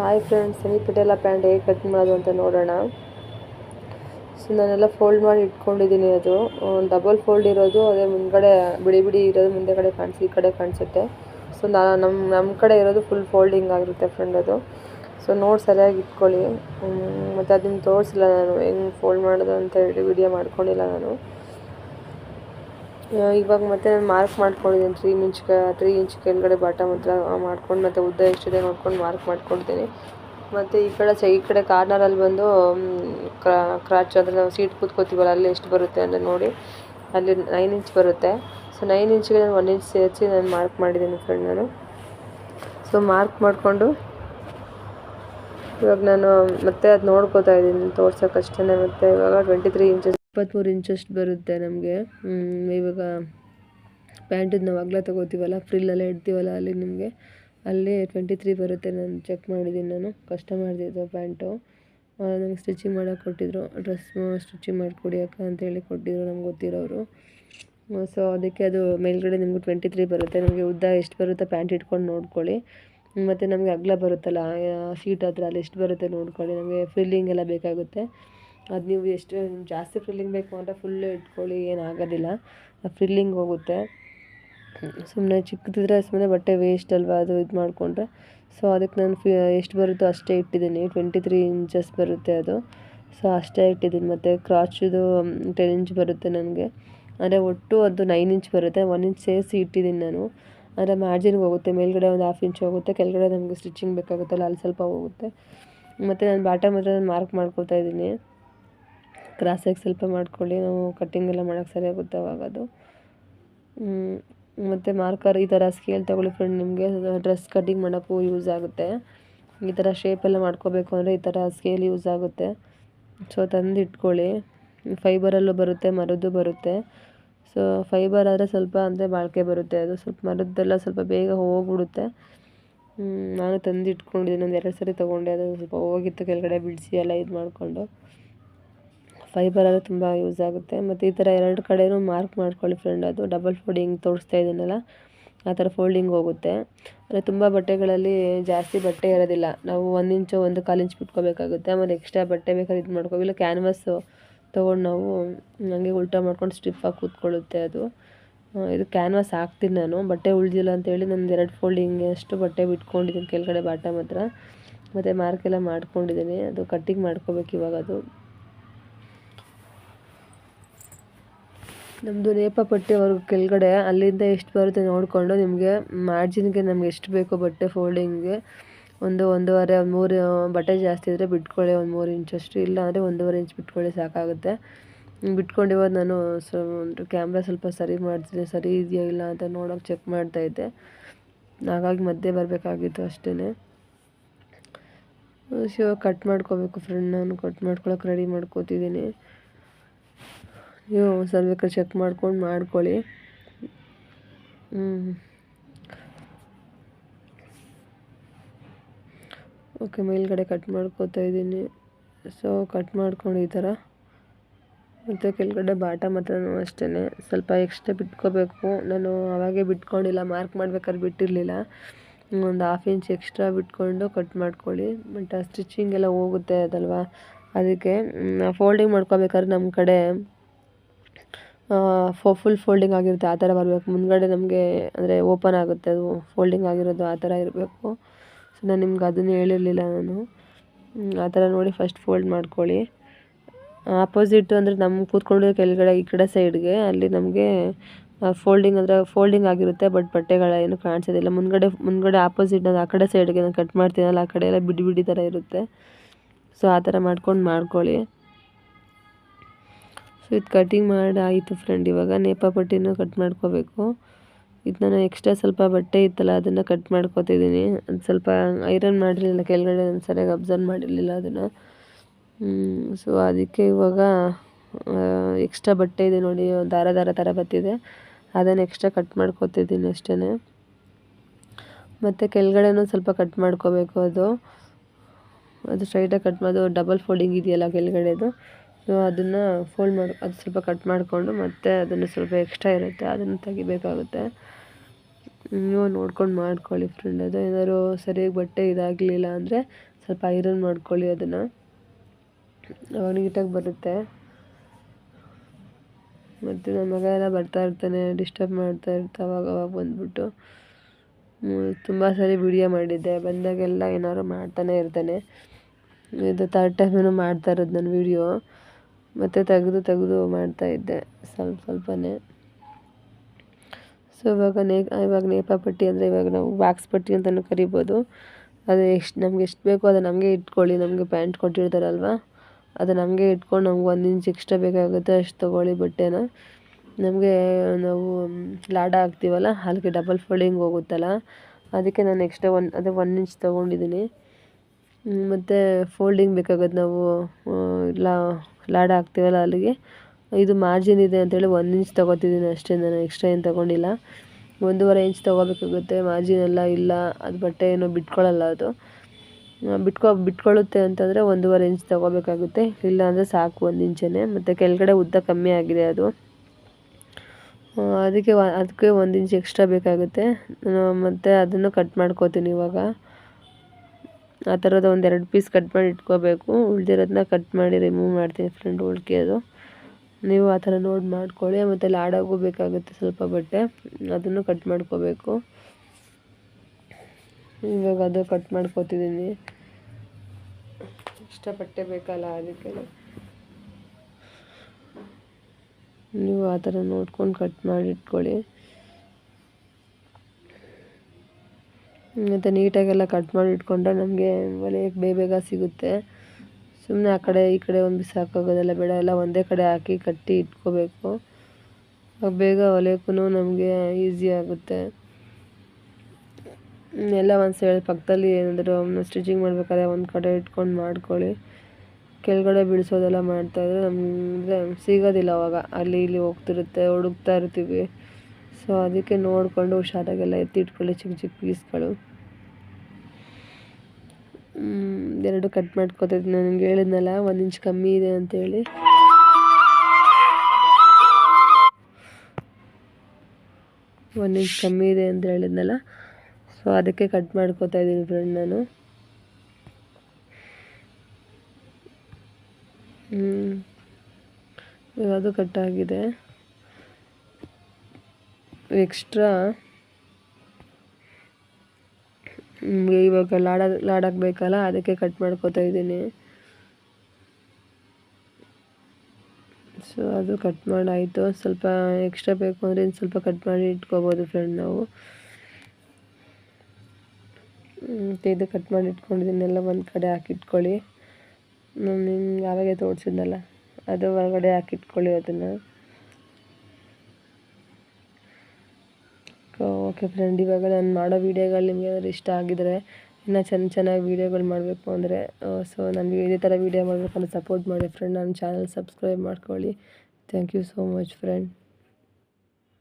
Hi friends semi Patiala pant ಹೇಗೆ cut ಮಾಡೋದು ಅಂತ ನೋಡೋಣ. ಸೊ ನಾನೆಲ್ಲ ಫೋಲ್ಡ್ ಮಾಡಿ ಇಟ್ಕೊಂಡಿದ್ದೀನಿ ಅದು. ಡಬಲ್ ಫೋಲ್ಡ್ ಇರೋದು, ಅದೇ ಮುಂದ್ಗಡೆ ಬಿಡಿ ಬಿಡಿ ಇರೋದು, ಮುಂದೆ ಕಡೆ ಕಾಣಿಸಿ, ಈ ಕಡೆ ಕಾಣಿಸುತ್ತೆ. ಸೊ ನಾನು ನಮ್ಮ ನಮ್ಮ ಕಡೆ ಇರೋದು ಫುಲ್ ಫೋಲ್ಡಿಂಗ್ ಆಗಿರುತ್ತೆ ಫ್ರೆಂಡ್ ಅದು. ಸೊ ನೋಡಿ ಸರಿಯಾಗಿ ಇಟ್ಕೊಳ್ಳಿ. ಮತ್ತು ಅದನ್ನು ತೋರಿಸಿಲ್ಲ ನಾನು, ಹೆಂಗೆ ಫೋಲ್ಡ್ ಮಾಡೋದು ಅಂತ ಹೇಳಿ ವಿಡಿಯೋ ಮಾಡ್ಕೊಂಡಿಲ್ಲ ನಾನು. ಇವಾಗ ಮತ್ತೆ ನಾನು ಮಾರ್ಕ್ ಮಾಡ್ಕೊಂಡಿದ್ದೀನಿ ತ್ರೀ ಇಂಚ್ ತ್ರೀ ಇಂಚ್ ಕೆಳಗಡೆ ಬಾಟಮ್ ಹತ್ರ ಮಾಡ್ಕೊಂಡು ಮತ್ತು ಉದ್ದ ಎಷ್ಟಿದೆ ನೋಡ್ಕೊಂಡು ಮಾರ್ಕ್ ಮಾಡ್ಕೊಳ್ತೀನಿ. ಮತ್ತು ಈ ಕಡೆ ಸೈ ಈ ಕಡೆ ಕಾರ್ನರಲ್ಲಿ ಬಂದು ಕ್ರಾಚ್ ಅಂದರೆ ನಾವು ಸೀಟ್ ಕೂತ್ಕೋತೀವಲ್ಲ ಅಲ್ಲಿ ಎಷ್ಟು ಬರುತ್ತೆ ಅಂತ ನೋಡಿ. ಅಲ್ಲಿ ನೈನ್ ಇಂಚ್ ಬರುತ್ತೆ. ಸೊ ನೈನ್ ಇಂಚ್ಗೆ ನಾನು ಒನ್ ಇಂಚ್ ಸೇರಿಸಿ ನಾನು ಮಾರ್ಕ್ ಮಾಡಿದ್ದೀನಿ ಫ್ರೆಂಡ್ ನಾನು. ಸೊ ಮಾರ್ಕ್ ಮಾಡಿಕೊಂಡು ಇವಾಗ ನಾನು ಮತ್ತೆ ಅದು ನೋಡ್ಕೋತಾ ಇದ್ದೀನಿ ತೋರ್ಸೋಕ್ಕಷ್ಟೇ ಮತ್ತು ಇವಾಗ ಟ್ವೆಂಟಿ ತ್ರೀ ಇಂಚಸ್ ಇಪ್ಪತ್ತ್ಮೂರು ಇಂಚಷ್ಟು ಬರುತ್ತೆ ನಮಗೆ. ಇವಾಗ ಪ್ಯಾಂಟದ್ದು ನಾವು ಅಗ್ಲ ತಗೋತೀವಲ್ಲ, ಫ್ರಿಲ್ಲೆಲ್ಲ ಇಡ್ತೀವಲ್ಲ ಅಲ್ಲಿ ನಿಮಗೆ. ಅಲ್ಲಿ ಟ್ವೆಂಟಿ ತ್ರೀ ಬರುತ್ತೆ ನಾನು ಚೆಕ್ ಮಾಡಿದ್ದೀನಿ ನಾನು ಕಸ್ಟಮರ್ದಿದ್ದು ಪ್ಯಾಂಟು. ನನಗೆ ಸ್ಟಿಚಿಂಗ್ ಮಾಡೋಕೆ ಕೊಟ್ಟಿದ್ರು ಡ್ರೆಸ್ ಸ್ಟಿಚಿಂಗ್ ಮಾಡಿಕೊಡಿ ಅಕ್ಕ ಅಂತೇಳಿ ಕೊಟ್ಟಿದ್ರು ನಮ್ಗೆ ಗೊತ್ತಿರೋರು. ಸೊ ಅದಕ್ಕೆ ಅದು ಮೇಲ್ಗಡೆ ನಿಮ್ಗೆ ಟ್ವೆಂಟಿ ತ್ರೀ ಬರುತ್ತೆ, ನಿಮಗೆ ಉದ್ದ ಎಷ್ಟು ಬರುತ್ತೆ ಪ್ಯಾಂಟ್ ಇಟ್ಕೊಂಡು ನೋಡ್ಕೊಳ್ಳಿ. ಮತ್ತು ನಮಗೆ ಅಗಲ ಬರುತ್ತಲ್ಲ ಸೀಟ್ ಹತ್ರ ಅಲ್ಲಿ ಎಷ್ಟು ಬರುತ್ತೆ ನೋಡ್ಕೊಳ್ಳಿ, ನಮಗೆ ಫ್ರಿಲ್ಲಿಂಗ್ ಎಲ್ಲ ಬೇಕಾಗುತ್ತೆ. ಅದು ನೀವು ಎಷ್ಟು ಜಾಸ್ತಿ ಫ್ರಿಲ್ಲಿಂಗ್ ಬೇಕು ಅಂದರೆ ಫುಲ್ಲು ಇಟ್ಕೊಳ್ಳಿ ಏನಾಗೋದಿಲ್ಲ ಫ್ರಿಲ್ಲಿಂಗ್ ಹೋಗುತ್ತೆ. ಸುಮ್ಮನೆ ಚಿಕ್ಕದಿದ್ರೆ ಸುಮ್ಮನೆ ಬಟ್ಟೆ ವೇಸ್ಟ್ ಅಲ್ವಾ ಅದು ಇದು ಮಾಡಿಕೊಂಡ್ರೆ. ಸೊ ಅದಕ್ಕೆ ನಾನು ಫಿ ಎಷ್ಟು ಬರುತ್ತೋ ಅಷ್ಟೇ ಇಟ್ಟಿದ್ದೀನಿ. ಟ್ವೆಂಟಿ ತ್ರೀ ಇಂಚಸ್ ಬರುತ್ತೆ ಅದು. ಸೊ ಅಷ್ಟೇ ಇಟ್ಟಿದ್ದೀನಿ. ಮತ್ತು ಕ್ರಾಚಿದು ಟೆನ್ ಇಂಚ್ ಬರುತ್ತೆ ನನಗೆ. ಅಂದರೆ ಒಟ್ಟು ಅದು ನೈನ್ ಇಂಚ್ ಬರುತ್ತೆ. ಒನ್ ಇಂಚ್ ಸೇರಿಸಿ ಇಟ್ಟಿದ್ದೀನಿ ನಾನು. ಅಂದರೆ ಮಾರ್ಜಿನ್ಗೆ ಹೋಗುತ್ತೆ. ಮೇಲ್ಗಡೆ ಒಂದು ಹಾಫ್ ಇಂಚ್ ಹೋಗುತ್ತೆ. ಕೆಳಗಡೆ ನಮಗೆ ಸ್ಟಿಚಿಂಗ್ ಬೇಕಾಗುತ್ತಲ್ಲ, ಅಲ್ಲಿ ಸ್ವಲ್ಪ ಹೋಗುತ್ತೆ. ಮತ್ತು ನಾನು ಬಾಟಮ್ ನಾನು ಮಾರ್ಕ್ ಮಾಡ್ಕೋತಾ ಇದ್ದೀನಿ. ಕ್ರಾಸಾಗಿ ಸ್ವಲ್ಪ ಮಾಡ್ಕೊಳ್ಳಿ, ನಾವು ಕಟ್ಟಿಂಗ್ ಎಲ್ಲ ಮಾಡೋಕ್ಕೆ ಅವಾಗ ಅದು ಮತ್ತು ಮಾರ್ಕರ್ ಈ ಥರ ಸ್ಕೇಲ್ ತೊಗೊಳ್ಳಿ ಫ್ರೆಂಡ್ ನಿಮಗೆ ಡ್ರೆಸ್ ಕಟ್ಟಿಂಗ್ ಮಾಡೋಕ್ಕೂ ಯೂಸ್ ಆಗುತ್ತೆ. ಈ ಥರ ಶೇಪೆಲ್ಲ ಮಾಡ್ಕೋಬೇಕು ಅಂದರೆ ಈ ಥರ ಸ್ಕೇಲ್ ಯೂಸ್ ಆಗುತ್ತೆ. ಸೊ ತಂದು ಇಟ್ಕೊಳ್ಳಿ ಫೈಬರಲ್ಲೂ ಬರುತ್ತೆ, ಮರದ್ದು ಬರುತ್ತೆ. ಸೊ ಫೈಬರ್ ಆದರೆ ಸ್ವಲ್ಪ ಅಂದರೆ ಬಾಳಿಕೆ ಬರುತ್ತೆ. ಅದು ಸ್ವಲ್ಪ ಮರದ್ದೆಲ್ಲ ಸ್ವಲ್ಪ ಬೇಗ ಹೋಗ್ಬಿಡುತ್ತೆ. ನಾನು ತಂದು ಇಟ್ಕೊಂಡಿದ್ದೀನಿ ಒಂದು ಎರಡು ಸರಿ ತೊಗೊಂಡೆ, ಅದು ಸ್ವಲ್ಪ ಹೋಗಿತ್ತು, ಕೆಳಗಡೆ ಬಿಡಿಸಿ ಎಲ್ಲ ಇದು ಮಾಡಿಕೊಂಡು ಫೈಬರ್ ಅಲ್ಲಿ ತುಂಬ ಯೂಸ್ ಆಗುತ್ತೆ. ಮತ್ತು ಈ ಥರ ಎರಡು ಕಡೆನೂ ಮಾರ್ಕ್ ಮಾಡ್ಕೊಳ್ಳಿ ಫ್ರೆಂಡ್ ಅದು ಡಬಲ್ ಫೋಲ್ಡಿಂಗ್ ತೋರಿಸ್ತಾ ಇದ್ದೀನಲ್ಲ, ಆ ಥರ ಫೋಲ್ಡಿಂಗ್ ಹೋಗುತ್ತೆ. ಅಂದರೆ ತುಂಬ ಬಟ್ಟೆಗಳಲ್ಲಿ ಜಾಸ್ತಿ ಬಟ್ಟೆ ಇರೋದಿಲ್ಲ. ನಾವು ಒಂದು ಇಂಚು ಒಂದು ಕಾಲು ಇಂಚು ಬಿಟ್ಕೋಬೇಕಾಗುತ್ತೆ. ಆಮೇಲೆ ಎಕ್ಸ್ಟ್ರಾ ಬಟ್ಟೆ ಬೇಕಾದ್ರೆ ಇದು ಮಾಡ್ಕೋ ಇಲ್ಲ ಕ್ಯಾನ್ವಸ್ಸು ತೊಗೊಂಡು ನಾವು ಹಂಗೆ ಉಲ್ಟಾ ಮಾಡ್ಕೊಂಡು ಸ್ಟಿಫಾಗಿ ಕೂತ್ಕೊಳ್ಳುತ್ತೆ ಅದು. ಇದು ಕ್ಯಾನ್ವಾಸ್ ಹಾಕ್ತೀನಿ ನಾನು. ಬಟ್ಟೆ ಉಳಿದಿಲ್ಲ ಅಂತೇಳಿ ನಂದು ಎರಡು ಫೋಲ್ಡಿಂಗ್ ಅಷ್ಟು ಬಟ್ಟೆ ಬಿಟ್ಕೊಂಡಿದ್ದೀನಿ ಕೆಳಗಡೆ ಬಾಟಮ್ ಹತ್ರ ಮತ್ತು ಮಾರ್ಕೆಲ್ಲ ಮಾಡ್ಕೊಂಡಿದ್ದೀನಿ. ಅದು ಕಟ್ಟಿಂಗ್ ಮಾಡ್ಕೋಬೇಕು ಇವಾಗ ಅದು. ನಮ್ಮದು ನೇಪ ಪಟ್ಟಿವರೆಗೂ ಕೆಳಗಡೆ, ಅಲ್ಲಿಂದ ಎಷ್ಟು ಬರುತ್ತೆ ನೋಡಿಕೊಂಡು ನಿಮಗೆ ಮಾರ್ಜಿನ್ಗೆ ನಮ್ಗೆ ಎಷ್ಟು ಬೇಕೋ ಬಟ್ಟೆ ಫೋಲ್ಡಿಂಗ್ಗೆ ಒಂದು ಒಂದೂವರೆ, ಮೂರು, ಬಟ್ಟೆ ಜಾಸ್ತಿ ಇದ್ದರೆ ಬಿಟ್ಕೊಳ್ಳಿ, ಒಂದು ಮೂರು ಇಂಚಷ್ಟು ಇಲ್ಲ ಅಂದರೆ ಒಂದೂವರೆ ಇಂಚ್ ಬಿಟ್ಕೊಳ್ಳಿ ಸಾಕಾಗುತ್ತೆ. ಬಿಟ್ಕೊಂಡು ಇವಾಗ ನಾನು ಸೊ, ಒಂದು ಕ್ಯಾಮ್ರಾ ಸ್ವಲ್ಪ ಸರಿ ಮಾಡ್ತಿದ್ದೆ, ಸರಿ ಇದೆಯಾ ಇಲ್ಲ ಅಂತ ನೋಡೋಕೆ ಚೆಕ್ ಮಾಡ್ತಾಯಿದ್ದೆ ಹಾಗಾಗಿ ಮಧ್ಯೆ ಬರಬೇಕಾಗಿತ್ತು ಅಷ್ಟೇ ಸೊ ಕಟ್ ಮಾಡ್ಕೋಬೇಕು ಫ್ರೆಂಡ್ ನಾನು ಕಟ್ ಮಾಡ್ಕೊಳಕ್ಕೆ ರೆಡಿ ಮಾಡ್ಕೋತಿದ್ದೀನಿ. ನೀವು ಸರ್ ಬೇಕಾದ್ರೆ ಚೆಕ್ ಮಾಡ್ಕೊಂಡು ಮಾಡ್ಕೊಳ್ಳಿ. ಹ್ಞೂ ಓಕೆ ಮೇಲ್ಗಡೆ ಕಟ್ ಮಾಡ್ಕೋತಾ ಇದ್ದೀನಿ. ಸೊ ಕಟ್ ಮಾಡ್ಕೊಂಡು ಈ ಥರ ಮತ್ತು ಕೆಳಗಡೆ ಬಾಟಮ್ ಹತ್ರನೂ ಅಷ್ಟೇ ಸ್ವಲ್ಪ ಎಕ್ಸ್ಟ್ರಾ ಬಿಟ್ಕೋಬೇಕು. ನಾನು ಅವಾಗೇ ಬಿಟ್ಕೊಂಡಿಲ್ಲ ಮಾರ್ಕ್ ಮಾಡ್ಬೇಕಾದ್ರೆ ಬಿಟ್ಟಿರಲಿಲ್ಲ. ಒಂದು ಹಾಫ್ ಇಂಚ್ ಎಕ್ಸ್ಟ್ರಾ ಬಿಟ್ಕೊಂಡು ಕಟ್ ಮಾಡ್ಕೊಳ್ಳಿ. ಬಟ್ ಆ ಸ್ಟಿಚಿಂಗ್ ಎಲ್ಲ ಹೋಗುತ್ತೆ ಅದಲ್ವಾ? ಅದಕ್ಕೆ ಫೋಲ್ಡಿಂಗ್ ಮಾಡ್ಕೋಬೇಕಾದ್ರೆ ನಮ್ಮ ಕಡೆ ಫುಲ್ ಫೋಲ್ಡಿಂಗ್ ಆಗಿರುತ್ತೆ, ಆ ಥರ ಬರಬೇಕು. ಮುಂದ್ಗಡೆ ನಮಗೆ ಅಂದರೆ ಓಪನ್ ಆಗುತ್ತೆ ಅದು ಫೋಲ್ಡಿಂಗ್ ಆಗಿರೋದು, ಆ ಥರ ಇರಬೇಕು. ಸೊ ನಾನು ನಿಮ್ಗೆ ಅದನ್ನು ಹೇಳಿರಲಿಲ್ಲ ನಾನು. ಆ ಥರ ನೋಡಿ ಫಸ್ಟ್ ಫೋಲ್ಡ್ ಮಾಡ್ಕೊಳ್ಳಿ. ಆಪೋಸಿಟ್ ಅಂದರೆ ನಮ್ಮ ಕೂತ್ಕೊಂಡಿರೋ ಕೆಳಗಡೆ, ಈ ಕಡೆ ಸೈಡ್ಗೆ ಅಲ್ಲಿ ನಮಗೆ ಫೋಲ್ಡಿಂಗ್ ಅಂದರೆ ಫೋಲ್ಡಿಂಗ್ ಆಗಿರುತ್ತೆ ಬಟ್ ಬಟ್ಟೆಗಳ ಏನು ಕಾಣಿಸೋದಿಲ್ಲ. ಮುಂದ್ಗಡೆ ಮುಂದ್ಗಡೆ ಆಪೋಸಿಟ್ ಆ ಕಡೆ ಸೈಡ್ಗೆ ನಾನು ಕಟ್ ಮಾಡ್ತೀನಲ್ಲ, ಆ ಕಡೆ ಎಲ್ಲ ಬಿಡಿ ಬಿಡಿ ಥರ ಇರುತ್ತೆ. ಸೊ ಆ ಥರ ಮಾಡ್ಕೊಂಡು ಮಾಡ್ಕೊಳ್ಳಿ. ಸೊ ಇದು ಕಟಿಂಗ್ ಮಾಡಿ ಆಯಿತು ಫ್ರೆಂಡ್ ಇವಾಗ ನೇಪ ಪಟ್ಟಿನೂ ಕಟ್ ಮಾಡ್ಕೋಬೇಕು. ಇದು ನಾನು ಎಕ್ಸ್ಟ್ರಾ ಸ್ವಲ್ಪ ಬಟ್ಟೆ ಇತ್ತಲ್ಲ, ಅದನ್ನು ಕಟ್ ಮಾಡ್ಕೋತಿದ್ದೀನಿ. ಅದು ಸ್ವಲ್ಪ ಐರನ್ ಮಾಡಿರಲಿಲ್ಲ, ಕೆಳಗಡೆ ನಾನು ಸರಿಯಾಗಿ ಅಬ್ಸರ್ವ್ ಮಾಡಿರಲಿಲ್ಲ ಅದನ್ನು. ಸೊ ಅದಕ್ಕೆ ಇವಾಗ ಎಕ್ಸ್ಟ್ರಾ ಬಟ್ಟೆ ಇದೆ ನೋಡಿ, ದಾರ ದಾರ ಥರ ಬತ್ತಿದೆ ಅದನ್ನು ಎಕ್ಸ್ಟ್ರಾ ಕಟ್ ಮಾಡ್ಕೋತಿದ್ದೀನಿ ಅಷ್ಟೇ ಮತ್ತು ಕೆಳಗಡೆನೂ ಸ್ವಲ್ಪ ಕಟ್ ಮಾಡ್ಕೋಬೇಕು ಅದು. ಅದು ಸ್ಟ್ರೈಟಾಗಿ ಕಟ್ ಮಾಡೋದು ಡಬಲ್ ಫೋಲ್ಡಿಂಗ್ ಇದೆಯಲ್ಲ ಕೆಳಗಡೆದು. ಅದನ್ನು ಫೋಲ್ಡ್ ಮಾಡಿ, ಅದು ಸ್ವಲ್ಪ ಕಟ್ ಮಾಡಿಕೊಂಡು ಮತ್ತೆ ಅದನ್ನು ಸ್ವಲ್ಪ ಎಕ್ಸ್ಟ್ರಾ ಇರುತ್ತೆ, ಅದನ್ನು ತೆಗಿಬೇಕಾಗುತ್ತೆ. ನೀವು ನೋಡ್ಕೊಂಡು ಮಾಡ್ಕೊಳ್ಳಿ ಫ್ರೆಂಡ್ ಅದು. ಏನಾದ್ರು ಸರಿಯಾಗಿ ಬಟ್ಟೆ ಇದಾಗಲಿಲ್ಲ ಅಂದರೆ ಸ್ವಲ್ಪ ಐರನ್ ಮಾಡ್ಕೊಳ್ಳಿ ಅದನ್ನು. ಅವಾಗ ನೀಟಾಗಿ ಬರುತ್ತೆ. ಮತ್ತು ನಮ್ಮ ಮಗ ಎಲ್ಲ ಬರ್ತಾ ಇರ್ತಾನೆ ಡಿಸ್ಟರ್ಬ್ ಮಾಡ್ತಾ ಇರ್ತಾ ಅವಾಗ ಅವಾಗ ಬಂದ್ಬಿಟ್ಟು. ತುಂಬ ಸರಿ ವಿಡಿಯೋ ಮಾಡಿದ್ದೆ. ಬಂದಾಗೆಲ್ಲ ಏನಾದ್ರು ಮಾಡ್ತಾನೆ ಇರ್ತಾನೆ. ಇದು ಥರ್ಡ್ ಟೈಮ್ ಏನೋ ಮಾಡ್ತಾ ಇರೋದು ನನ್ನ ವಿಡಿಯೋ ಮತ್ತು ತೆಗೆದು ತೆಗೆದು ಮಾಡ್ತಾಯಿದ್ದೆ ಸ್ವಲ್ಪ ಸ್ವಲ್ಪನೇ. ಸೊ ಇವಾಗ ನೇ, ಇವಾಗ ನೇಪಾ ಪಟ್ಟಿ ಅಂದರೆ ಇವಾಗ ನಾವು ವ್ಯಾಕ್ಸ್ ಪಟ್ಟಿ ಅಂತಲೂ ಕರಿಬೋದು. ಅದು ಎಷ್ಟು, ನಮ್ಗೆ ಎಷ್ಟು ಬೇಕೋ ಅದು ನಮಗೆ ಇಟ್ಕೊಳ್ಳಿ, ನಮಗೆ ಪ್ಯಾಂಟ್ ಕೊಟ್ಟಿರ್ತಾರಲ್ವ? ಅದು ನಮಗೆ ಇಟ್ಕೊಂಡು ನಮ್ಗೆ ಒಂದು ಇಂಚ್ ಎಕ್ಸ್ಟ್ರಾ ಬೇಕಾಗುತ್ತೆ, ಅಷ್ಟು ತೊಗೊಳ್ಳಿ ಬಟ್ಟೆನ. ನಮಗೆ ನಾವು ಲಾಡ ಹಾಕ್ತೀವಲ್ಲ ಅಲ್ಲಿಗೆ ಡಬಲ್ ಫೋಲ್ಡಿಂಗ್ ಹೋಗುತ್ತಲ್ಲ? ಅದಕ್ಕೆ ನಾನು ಎಕ್ಸ್ಟ್ರಾ ಒನ್ ಅದೇ ಒನ್ ಇಂಚ್ ತೊಗೊಂಡಿದ್ದೀನಿ ಮತ್ತು ಫೋಲ್ಡಿಂಗ್ ಬೇಕಾಗುತ್ತೆ ನಾವು ಲಾ ಲಾಡ ಹಾಕ್ತೀವಲ್ಲ ಅಲ್ಲಿಗೆ. ಇದು ಮಾರ್ಜಿನ್ ಇದೆ ಅಂತೇಳಿ ಒಂದು ಇಂಚ್ ತೊಗೋತಿದ್ದೀನಿ ಅಷ್ಟೇ ನಾನು ಎಕ್ಸ್ಟ್ರಾ ಏನು ತೊಗೊಂಡಿಲ್ಲ. ಒಂದೂವರೆ ಇಂಚ್ ತೊಗೋಬೇಕಾಗುತ್ತೆ ಮಾರ್ಜಿನ್ ಎಲ್ಲ ಇಲ್ಲ, ಅದು ಬಟ್ಟೆ ಏನು ಬಿಟ್ಕೊಳ್ಳಲ್ಲ ಅದು. ಬಿಟ್ಕೊ, ಬಿಟ್ಕೊಳ್ಳುತ್ತೆ ಅಂತಂದರೆ ಒಂದೂವರೆ ಇಂಚ್ ತೊಗೋಬೇಕಾಗುತ್ತೆ, ಇಲ್ಲ ಅಂದರೆ ಸಾಕು ಒಂದು ಇಂಚೇ ಮತ್ತು ಕೆಳಗಡೆ ಉದ್ದ ಕಮ್ಮಿ ಆಗಿದೆ ಅದು. ಅದಕ್ಕೆ ಅದಕ್ಕೆ ಒಂದು ಇಂಚ್ ಎಕ್ಸ್ಟ್ರಾ ಬೇಕಾಗುತ್ತೆ. ಮತ್ತು ಅದನ್ನು ಕಟ್ ಮಾಡ್ಕೋತೀನಿ ಇವಾಗ. ಆ ಥರದ ಒಂದು ಎರಡು ಪೀಸ್ ಕಟ್ ಮಾಡಿ ಇಟ್ಕೋಬೇಕು. ಉಳ್ದಿರೋದನ್ನ ಕಟ್ ಮಾಡಿ ರಿಮೂವ್ ಮಾಡ್ತೀನಿ ಫ್ರೆಂಡ್ ಅದು. ನೀವು ಆ ಥರ ನೋಡಿ ಮಾಡ್ಕೊಳ್ಳಿ. ಮತ್ತು ಲಾಡಾಗೂ ಬೇಕಾಗುತ್ತೆ ಸ್ವಲ್ಪ ಬಟ್ಟೆ. ಅದನ್ನು ಕಟ್ ಮಾಡ್ಕೋಬೇಕು. ಇವಾಗ ಅದು ಕಟ್ ಮಾಡ್ಕೋತಿದ್ದೀನಿ. ಇಷ್ಟಪಟ್ಟೆ ಬೇಕಲ್ಲ ಅದಕ್ಕೆ ನೀವು ಆ ಥರ ನೋಡ್ಕೊಂಡು ಕಟ್ ಮಾಡಿ ಇಟ್ಕೊಳ್ಳಿ. ಮತ್ತು ನೀಟಾಗೆಲ್ಲ ಕಟ್ ಮಾಡಿ ಇಟ್ಕೊಂಡ್ರೆ ನಮಗೆ ಹೊಲಿಯಕ್ಕೆ ಬೇಗ ಬೇಗ ಸಿಗುತ್ತೆ. ಸುಮ್ಮನೆ ಆ ಕಡೆ ಈ ಕಡೆ ಒಂದು ಬಿಸಾಕೋಗೋದೆಲ್ಲ ಬೇಡ, ಎಲ್ಲ ಒಂದೇ ಕಡೆ ಹಾಕಿ ಕಟ್ಟಿ ಇಟ್ಕೋಬೇಕು. ಬೇಗ ಹೊಲಿಯೋಕ್ಕೂ ನಮಗೆ ಈಸಿ ಆಗುತ್ತೆ. ಎಲ್ಲ ಒಂದು ಸೈಡ್ ಪಕ್ಕದಲ್ಲಿ ಏನಾದರೂ ಸ್ಟಿಚಿಂಗ್ ಮಾಡ್ಬೇಕಾದ್ರೆ ಒಂದು ಕಡೆ ಇಟ್ಕೊಂಡು ಮಾಡ್ಕೊಳ್ಳಿ. ಕೆಳಗಡೆ ಬಿಡಿಸೋದೆಲ್ಲ ಮಾಡ್ತಾಯಿದ್ರೆ ನಮಗೆ ಸಿಗೋದಿಲ್ಲ ಅವಾಗ. ಅಲ್ಲಿ ಇಲ್ಲಿ ಹೋಗ್ತಿರುತ್ತೆ, ಹುಡುಕ್ತಾ ಇರ್ತೀವಿ. ಸೊ ಅದಕ್ಕೆ ನೋಡಿಕೊಂಡು ಹುಷಾರಾಗೆಲ್ಲ ಎತ್ತಿಟ್ಕೊಳ್ಳಿ ಚಿಕ್ಕ ಚಿಕ್ಕ ಪೀಸ್ಗಳು. ಎರಡು ಕಟ್ ಮಾಡ್ಕೊತಿದ್ದೆ ನಾನು ನಿಮ್ಗೆ ಹೇಳಿದ್ನಲ್ಲ, ಒಂದು ಇಂಚ್ ಕಮ್ಮಿ ಇದೆ ಅಂತೇಳಿ ಒಂದು ಇಂಚ್ ಕಮ್ಮಿ ಇದೆ ಅಂತ ಹೇಳಿದ್ನಲ್ಲ ಸೊ ಅದಕ್ಕೆ ಕಟ್ ಮಾಡ್ಕೋತಾ ಇದ್ದೀನಿ ಫ್ರೆಂಡ್ ನಾನು. ಅದು ಕಟ್ಟಾಗಿದೆ ಎಕ್ಸ್ಟ್ರಾ ಇವಾಗ ಲಾಡ ಲಾಡಕ್ಕೆ ಬೇಕಲ್ಲ, ಅದಕ್ಕೆ ಕಟ್ ಮಾಡ್ಕೋತಾ ಇದ್ದೀನಿ. ಸೊ ಅದು ಕಟ್ ಮಾಡಾಯಿತು. ಸ್ವಲ್ಪ ಎಕ್ಸ್ಟ್ರಾ ಬೇಕು ಅಂದರೆ ಇನ್ನು ಸ್ವಲ್ಪ ಕಟ್ ಮಾಡಿ ಇಟ್ಕೋಬೋದು ಫ್ರೆಂಡ್ ನಾವು. ಇದು ಕಟ್ ಮಾಡಿ ಇಟ್ಕೊಂಡಿದ್ದೀನೆಲ್ಲ ಒಂದು ಕಡೆ ಹಾಕಿಟ್ಕೊಳ್ಳಿ. ನಾನು ನಿಮ್ಗೆ ಯಾವಾಗೆ ತೋರಿಸಿದ್ನಲ್ಲ, ಅದು ಹೊರಗಡೆ ಹಾಕಿಟ್ಕೊಳ್ಳಿ ಅದನ್ನು. ಓಕೆ ಫ್ರೆಂಡ್ ಇವಾಗ ನಾನು ಮಾಡೋ ವೀಡಿಯೋಗಳು ನಿಮಗೆ ಏನಾದ್ರು ಇಷ್ಟ ಆಗಿದರೆ ಇನ್ನೂ ಚೆನ್ನ ಚೆನ್ನಾಗಿ ವೀಡಿಯೋಗಳು ಮಾಡಬೇಕು ಅಂದರೆ ಸೊ ನನಗೆ ಇದೇ ಥರ ವೀಡಿಯೋ ಮಾಡಬೇಕಂದ್ರೆ ಸಪೋರ್ಟ್ ಮಾಡಿ ಫ್ರೆಂಡ್ ನನ್ನ ಚಾನಲ್ ಸಬ್ಸ್ಕ್ರೈಬ್ ಮಾಡ್ಕೊಳ್ಳಿ. Thank you so much friend